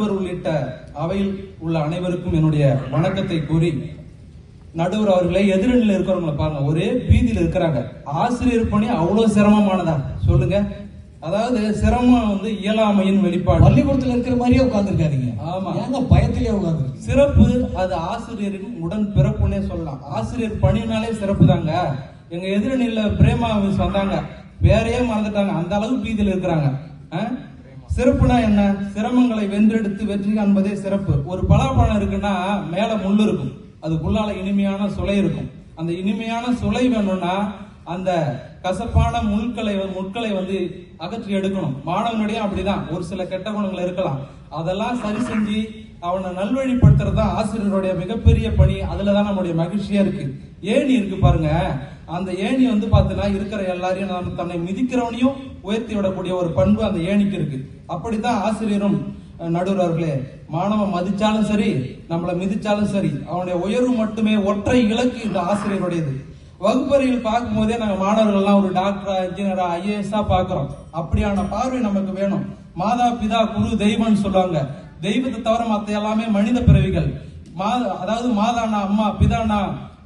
நடுவர் உள்ளிட்ட அவையில் உள்ள அனைவருக்கும் என்னுடைய வணக்கத்தை கூறி நடுவர் அவர்களே எதிரணியில் இருக்கிறவங்கள பாருங்க. ஒரே பீதியில இருக்கிறாங்க. ஆசிரியர் பணி அவ்வளவு சிரமமானதா சொல்லுங்க. அதாவது சிரமம் வந்து இயலாமையின் வெளிப்பாடு. பள்ளிக்கூடத்துல இருக்கிற மாதிரியே உட்கார்ந்துருக்காதீங்க. ஆமா. ஏங்க பயத்திலே உட்கார்ந்து சிறப்பு அது ஆசிரியரின் உடன் பிறப்புன்னே சொல்லலாம். ஆசிரியர் பணினாலே சிறப்பு தாங்க. எங்க எதிரணியில பிரேமா வந்தாங்க. வேறையே மறந்துட்டாங்க. அந்த அளவு பீதியில் இருக்கிறாங்க? சிறப்புனா என்ன? சிரமங்களை வென்றெடுத்து வெற்றி காண்பதே சிறப்பு. ஒரு பலாப்பழம் இருக்குன்னா மேல முள்ளு இருக்கும். அதுக்குள்ளால இனிமையான சுளை இருக்கும். அந்த இனிமையான சுளை வேணும்னா அந்த கசப்பான முட்களை முட்களை வந்து அகற்றி எடுக்கணும். மாணவனுடைய அப்படிதான். ஒரு சில கெட்ட குணங்கள் இருக்கலாம். அதெல்லாம் சரி செஞ்சு அவனை நல்வழிப்படுத்துறது தான் ஆசிரியருடைய மிகப்பெரிய பணி. அதுல தான் நம்முடைய மகிழ்ச்சியா இருக்கு. ஏணி இருக்கு பாருங்க. அந்த ஏணி வந்து பார்த்தீங்கன்னா இருக்கிற எல்லாரையும் நம்ம தன்னை மிதிக்கிறவனையும் உயர்த்தி விடக்கூடிய ஒரு பண்பு அந்த ஏணிக்கு இருக்கு. அப்படித்தான் ஆசிரியரும் அஹ், நடுவர் அவர்களே மாணவன் மதிச்சாலும் சரி நம்மளை மிதிச்சாலும் சரி அவனுடைய உயர்வு மட்டுமே ஒற்றை இலக்கு இந்த ஆசிரியருடையது. வகுப்பறையில் பார்க்கும் போதே நாங்க மாணவர்கள்லாம் ஒரு டாக்டரா இன்ஜினியரா ஐஏஎஸ்ஸா பாக்குறோம் அப்படியான பார்வை நமக்கு வேணும். மாதா பிதா குரு தெய்வம்னு சொல்லுவாங்க. தெய்வத்தை தவிர மற்ற எல்லாமே மனித பிறவிகள். மாதா அதாவது மாதானா அம்மா பிதானா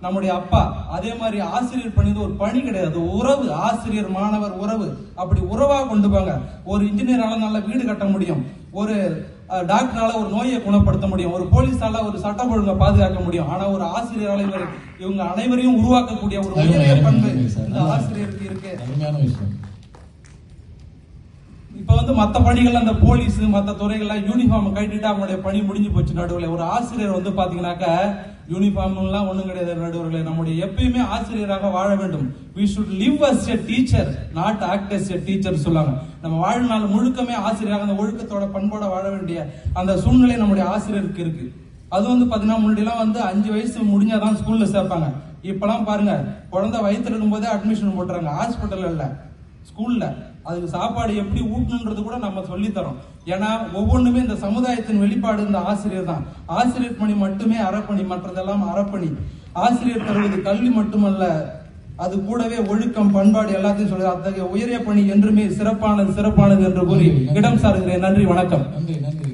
நம்முடைய அப்பா அதே மாதிரி ஆசிரியர் பணி ஒரு பணி கிடையாது. உறவு ஆசிரியர் மாணவர் உறவு. அப்படி உறவா கொண்டு போங்க. ஒரு இன்ஜினியரால நல்ல வீடு கட்ட முடியும். ஒரு டாக்டரால ஒரு நோயை குணப்படுத்த முடியும். ஒரு போலீஸால ஒரு சட்டம் ஒழுங்கை பாதுகாக்க முடியும். ஆனா ஒரு ஆசிரியரால இவர் இவங்க அனைவரையும் உருவாக்கக்கூடிய ஒரு உயரிய பண்பு. இந்த ஆசிரியருக்கு இருக்கு. இப்ப வந்து மத்த பணிகள் அந்த போலீஸ் மத்த துறைகள்லாம் யூனிஃபார்ம் கட்டிட்டு அவங்களுடைய பணி முடிஞ்சு போச்சு நடுவில். ஒரு ஆசிரியர் வந்து பாத்தீங்கன்னாக்க யூனிஃபார்ம் எல்லாம் ஒண்ணும் கிடையாது நடுவர்களே. நம்முடைய எப்பயுமே ஆசிரியராக வாழ வேண்டும். We should live as a teacher not act as a teacher சொல்லுவாங்க. நம்ம வாழ்நாள் முழுக்கமே ஆசிரியராக அந்த ஒழுக்கத்தோட பண்போட வாழ வேண்டிய அந்த சூழ்நிலை நம்முடைய ஆசிரியருக்கு இருக்கு. அது வந்து பாத்தீங்கன்னா முன்னாடிலாம் வந்து அஞ்சு வயசு முடிஞ்சாதான் ஸ்கூல்ல சேர்ப்பாங்க. இப்பெல்லாம் பாருங்க குழந்தை இருக்கும் இருக்கும்போதே அட்மிஷன் போட்டுறாங்க. ஹாஸ்பிட்டல் இல்லை. ஸ்கூல்ல. அதுக்கு சாப்பாடு எப்படி ஊட்டணுன்றது கூட நம்ம சொல்லித்தரோம். ஏன்னா ஒவ்வொன்றுமே இந்த சமுதாயத்தின் வெளிப்பாடு இந்த ஆசிரியர் தான். ஆசிரியர் பணி மட்டுமே அறப்பணி மற்றதெல்லாம் அறப்பணி. ஆசிரியர் தருவது கல்வி மட்டுமல்ல அது கூடவே ஒழுக்கம் பண்பாடு எல்லாத்தையும் சொல்லி அத்தகைய உயரிய பணி என்றுமே சிறப்பானது சிறப்பானது என்று கூறி இடம் சாருகிறேன். நன்றி வணக்கம். நன்றி நன்றி.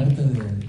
அடுத்தது.